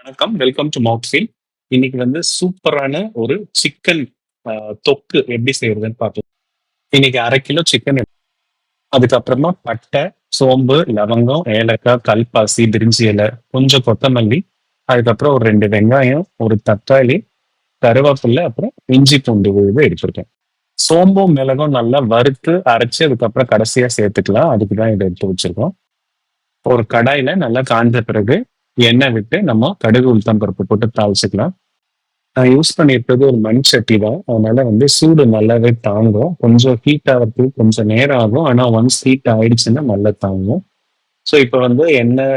வணக்கம். Welcome to மவுட்ஃபீல் இன்னைக்கு வந்து சூப்பரான ஒரு சிக்கன் தொக்கு எப்படி செய்யறதுன்னு பார்த்தோம் இன்னைக்கு அரை கிலோ சிக்கன் அதுக்கப்புறமா பட்டை சோம்பு லவங்கம் ஏலக்காய் கல்பாசி பிரிஞ்சி இலை கொஞ்சம் கொத்தமல்லி அதுக்கப்புறம் ஒரு ரெண்டு வெங்காயம் ஒரு தக்காளி கருவேப்பிலை அப்புறம் இஞ்சி பூண்டு விழுது எடுத்துருக்கேன். சோம்பும் மிளகும் நல்லா வறுத்து அரைச்சி அதுக்கப்புறம் கடைசியா சேர்த்துக்கலாம். அதுக்கு தான் இதை எடுத்து வச்சிருக்கோம். ஒரு கடாயில நல்லா காஞ்ச பிறகு எண்ணெய் விட்டு நம்ம கடுகு உளுத்தம் பருப்பு போட்டு தாளிச்சுக்கலாம். நான் யூஸ் பண்ணியிருக்கிறது ஒரு மண் சட்டி தான். அதனால வந்து சூடு நல்லாவே தாங்கும். கொஞ்சம் ஹீட் ஆகிறதுக்கு கொஞ்சம் நேரம் ஆகும். ஆனால் ஒன்ஸ் ஹீட் ஆயிடுச்சுன்னா நல்லா தாங்கும். ஸோ இப்போ வந்து எண்ணெய்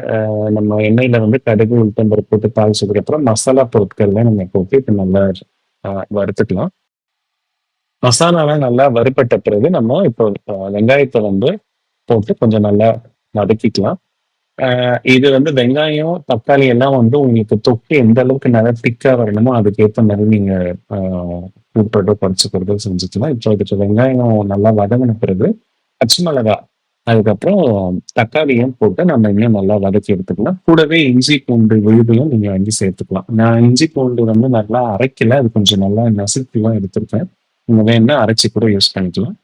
நம்ம எண்ணெயில வந்து கடுகு உளுத்தம் பருப்பு போட்டு தாளிச்சதுக்கு அப்புறம் மசாலா பொருட்கள்லாம் நம்ம போட்டு இப்போ நல்லா வறுத்துக்கலாம். மசாலாலாம் நல்லா வறுப்பட்ட பிறகு நம்ம இப்போ வெங்காயத்தை வந்து போட்டு கொஞ்சம் நல்லா வதக்கிக்கலாம் இது வந்து வெங்காயம் தக்காளி எல்லாம் வந்து உங்களுக்கு தொக்கு எந்த அளவுக்கு நல்லா திக்கா வரணுமோ அதுக்கேற்ற மாதிரி நீங்க கூப்பிட்டு குறைச்சிக்கிறது செஞ்சுக்கலாம். இப்போ இதுக்கு வெங்காயம் நல்லா வதங்கின பிறகு பச்சை மிளகா அதுக்கப்புறம் தக்காளியும் போட்டு நம்ம இன்னும் நல்லா வதக்கி எடுத்துக்கலாம். கூடவே இஞ்சி பூண்டு விழுதையும் நீங்க வந்து சேர்த்துக்கலாம். நான் இஞ்சி பூண்டு வந்து நல்லா அரைக்கல அது கொஞ்சம் நல்லா நசுக்கிலாம் எடுத்திருக்கேன். நீங்க வேணா அரைச்சி கூட யூஸ் பண்ணிக்கலாம்.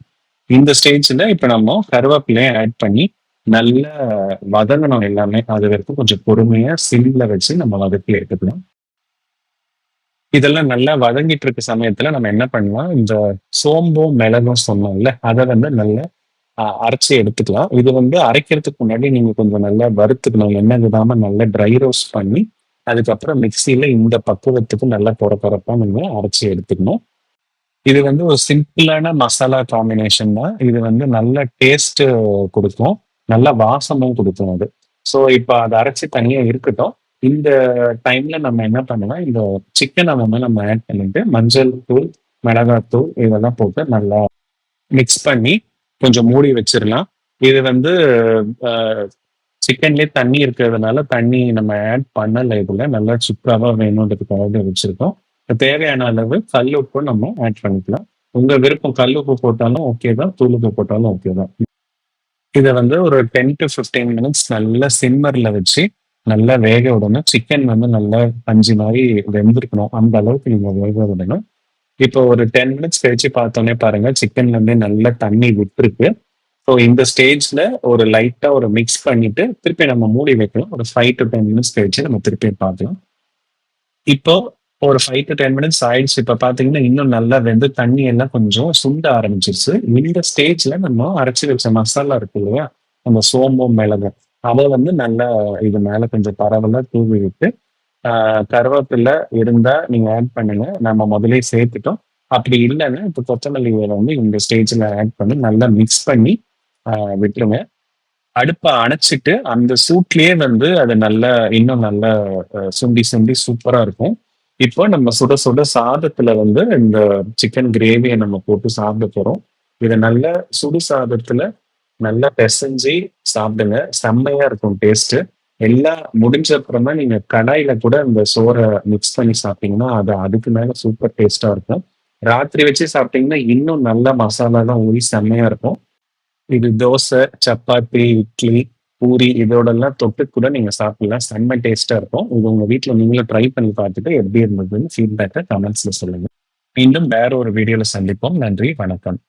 இந்த ஸ்டேஜ்ல இப்ப நம்ம கருவேப்பிலையை ஆட் பண்ணி நல்ல வதங்கணும் எல்லாமே. அது வரைக்கும் கொஞ்சம் பொறுமையா சிம்ல வச்சு நம்ம வதக்கில எடுத்துக்கலாம் இதெல்லாம் நல்லா வதங்கிட்டு இருக்க சமயத்துல நம்ம என்ன பண்ணலாம்? இந்த சோம்பும் மிளகும் சொன்னோம்ல அதை வந்து நல்லா அரைச்சி அரைச்சு எடுத்துக்கலாம். இது வந்து அரைக்கிறதுக்கு முன்னாடி நீங்க கொஞ்சம் நல்லா வறுத்துக்கணும். எண்ணெய் விடாம நல்லா ட்ரை ரோஸ்ட் பண்ணி அதுக்கப்புறம் மிக்சியில இந்த பக்குவத்துக்கு நல்லா பொற பொறப்பா நீங்க அரைச்சு எடுத்துக்கணும். இது வந்து ஒரு சிம்பிளான மசாலா காம்பினேஷன் தான். இது வந்து நல்ல டேஸ்ட் கொடுக்கும். நல்ல வாசமும் கொடுக்கும் அது. ஸோ இப்போ அதை அரைச்சி தனியாக இருக்கட்டும். இந்த டைம்ல நம்ம என்ன பண்ணலாம்? இந்த சிக்கனை வந்து நம்ம ஆட் பண்ணிட்டு மஞ்சள் தூள் மிளகாத்தூள் இதெல்லாம் போட்டு நல்லா மிக்ஸ் பண்ணி கொஞ்சம் மூடி வச்சிடலாம். இது வந்து சிக்கன்லேயே தண்ணி இருக்கிறதுனால தண்ணி நம்ம ஆட் பண்ணல இதில். நல்லா சுக்காவா வேணுன்றதுக்காக வச்சிருக்கோம். தேவையான அளவு கல் உப்பு நம்ம ஆட் பண்ணிக்கலாம். உங்க விருப்பம் கல் உப்பு போட்டாலும் ஓகே தான் தூள் உப்பு போட்டாலும் ஓகே தான். இதை வந்து ஒரு டென் டு ஃபிஃப்டீன் மினிட்ஸ் நல்லா சிம்மரில் வச்சு நல்லா வேக விடணும். சிக்கன் வந்து நல்லா பஞ்சு மாதிரி வெந்திருக்கணும். அந்த அளவுக்கு நீங்கள் வேக விடணும். இப்போ ஒரு டென் மினிட்ஸ் கழிச்சு பார்த்தோன்னே பாருங்க சிக்கன்ல இருந்து நல்லா தண்ணி விட்டுருக்கு. ஸோ இந்த ஸ்டேஜ்ல ஒரு லைட்டா ஒரு மிக்ஸ் பண்ணிட்டு திருப்பி நம்ம மூடி வைக்கலாம் ஒரு ஃபைவ் டு டென் மினிட்ஸ் கழிச்சு நம்ம திருப்பி பார்க்கலாம். இப்போ ஒரு ஃபைவ் டு டென் மினிட்ஸ் ஆயிடுச்சு. இப்போ பார்த்தீங்கன்னா இன்னும் நல்லா வெந்து தண்ணி எல்லாம் கொஞ்சம் சுண்ட ஆரம்பிச்சிருச்சு. இந்த ஸ்டேஜ்ல நம்ம அரைச்சி வச்ச மசாலா இருக்கு இல்லையா? அந்த சோம்பும் மிளகு. அதை வந்து நல்லா இது மேல கொஞ்சம் பரவலா தூவி விட்டு ஆஹ் கருவேப்பிலை இருந்தா நீங்க ஆட் பண்ணுங்க. நம்ம முதலே சேர்த்துட்டோம். அப்படி இல்லைன்னா இப்போ கொத்தமல்லி வேலை வந்து இந்த ஸ்டேஜ்ல ஆட் பண்ணி நல்லா மிக்ஸ் பண்ணி ஆஹ் விட்டுருங்க. அடுப்பை அணைச்சிட்டு அந்த சூட்லயே வந்து அது நல்லா இன்னும் நல்லா சுண்டி சுண்டி சூப்பரா இருக்கும். இப்போ நம்ம சுட சுட சாதத்துல வந்து இந்த சிக்கன் கிரேவியை நம்ம போட்டு சாப்பிட போறோம். இதை நல்ல சுடு சாதத்துல நல்லா பிசைஞ்சு சாப்பிடுங்க. செம்மையா இருக்கும் டேஸ்ட் எல்லாம் முடிஞ்ச அப்புறமா நீங்க கடாயில கூட இந்த சோறை மிக்ஸ் பண்ணி சாப்பிட்டீங்கன்னா அது அதுக்கு மேல சூப்பர் டேஸ்டா இருக்கும். ராத்திரி வச்சு சாப்பிட்டீங்கன்னா இன்னும் நல்ல மசாலாலாம் ஊறி செம்மையா இருக்கும். இது தோசை சப்பாத்தி இட்லி பூரி இதோடெல்லாம் தொட்டு கூட நீங்க சாப்பிடலாம். செம்ம டேஸ்டா இருக்கும். இது உங்க வீட்டுல நீங்களும் ட்ரை பண்ணி பார்த்துட்டு எப்படி இருந்ததுன்னு ஃபீட்பேக்கை கமெண்ட்ஸ்ல சொல்லுங்க. மீண்டும் வேற ஒரு வீடியோல சந்திப்போம். நன்றி வணக்கம்.